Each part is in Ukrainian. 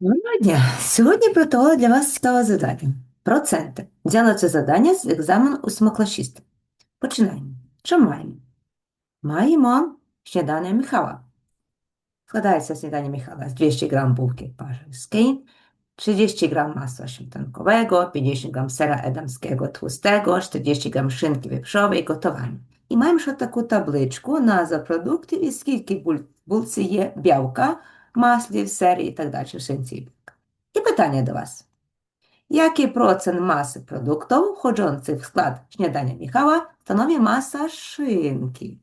Доброго дня! Сьогодні приготувала для вас цікаве завдання. Проценти. Взяла це завдання з екзамену у смоклашіста. Починаємо. Що маємо? Маємо śniadanie Michała. Składaється śniadanie Michała z 200 g bułki paryskiej, 30 g masła śmietankowego, 50 g sera edamskiego tłustego, 40 g szynki wieprzowej gotowanej. І маємо ще таку табличку, назва продуктів і скільки буль- булці є білка, маслів, сері і так далі, шинці. І питання до вас. Який процент маси продуктів, входzących в склад śniadania Michała, становить маса шинки?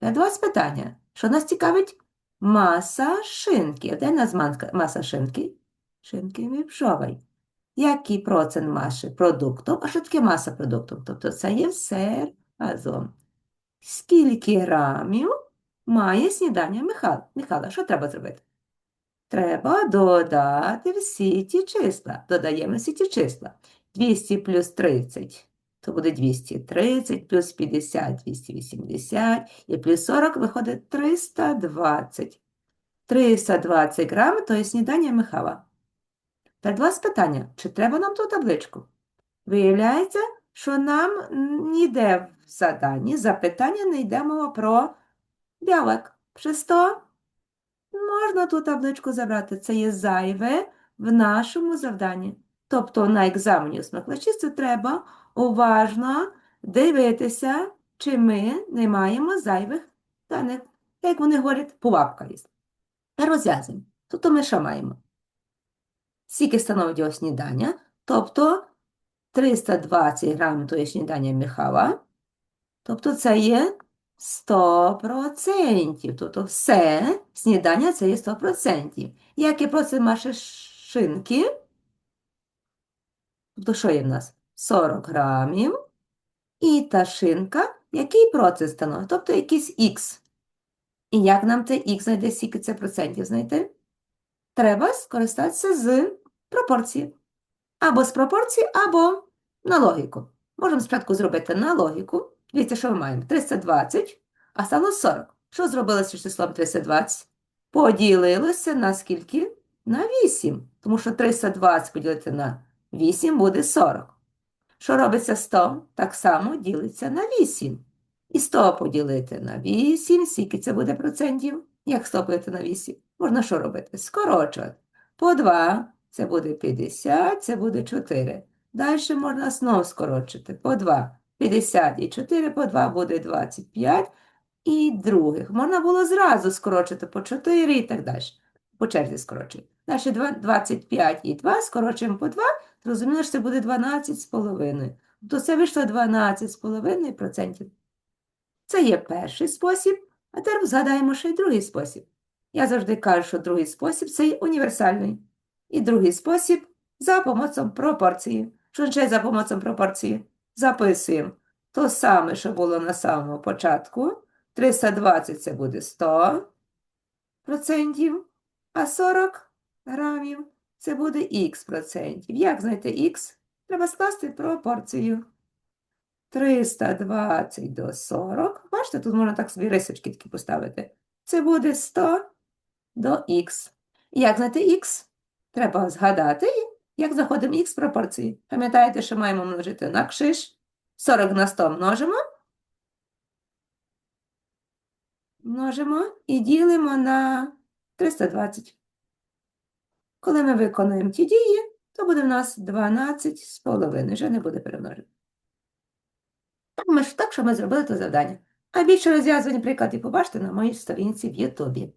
Я до вас питання. Що нас цікавить? Маса шинки. Де нас маса шинки? Шинки віпшової. Який процент маси продуктів? А що таке маса продуктів? Тобто це є все разом. Скільки грамів має снідання Михайла? Михайла, що треба зробити? Треба додати всі ті числа. Додаємо всі ті числа. 200 плюс 30, то буде 230, плюс 50, 280, і плюс 40 виходить 320. 320 грам – то є снідання Михайла. Та два питання. Чи треба нам ту табличку? Виявляється, що нам ніде в заданні запитання не йде мова про білок. Przez то можна ту табличку забрати. Це є зайве в нашому завданні. Тобто на екзамені у треба уважно дивитися, чи ми не маємо зайвих даних. Як вони говорять, пувапка є. Розв'язуємо. Тобто ми що маємо? Скільки становить його снідання? Тобто 320 грамів то є снідання Михайла. Тобто це є 100%. Тобто все снідання це є 100%. Який процент маше шинки? Тобто що є в нас? 40 грамів. І та шинка, який процент становить? Тобто якийсь х. І як нам цей х знайде, скільки це процентів знайти? Треба скористатися з пропорції. Або з пропорції, або на логіку. Можемо спочатку зробити на логіку. Дивіться, що ми маємо? 320, а стало 40. Що зробили з числом 320? Поділилося на скільки? На 8. Тому що 320 поділити на 8 буде 40. Що робиться 100? Так само ділиться на 8. І 100 поділити на 8, скільки це буде процентів? Як 100 поділити на 8? Можна що робити? Скорочувати. По 2 це буде 50, це буде 4. Далі можна знову скорочити. По 2. 50 і 4 по 2 буде 25. І других. Можна було зразу скорочити по 4 і так далі. По черзі скорочуємо. Далі 25 і 2 скорочуємо по 2. Зрозуміло, що це буде 12 з половиною. Тобто це вийшло 12 з половиною процентів. Це є перший спосіб, а тепер згадаємо ще й другий спосіб. Я завжди кажу, що другий спосіб це є універсальний. І другий спосіб за помocą пропорції. Що означає за помocą пропорції? Записуємо то саме, що було на самому початку. 320 це буде 100 процентів, а 40 грамів це буде х процентів. Як знайти х? Треба скласти пропорцію. 320 до 40. Бачите, тут можна так собі рисочки такі поставити. Це буде 100 до х. Як знайти х? Треба згадати, як знаходимо х пропорції. Пам'ятаєте, що маємо множити на кшиш? 40 на 100 множимо. Множимо і ділимо на 320. Коли ми виконуємо ті дії, то буде в нас 12 з половиною. Вже не буде перемножити. Так, що ми зробили то завдання. А більше розв'язувань прикладів побачите на моїй сторінці в Ютубі.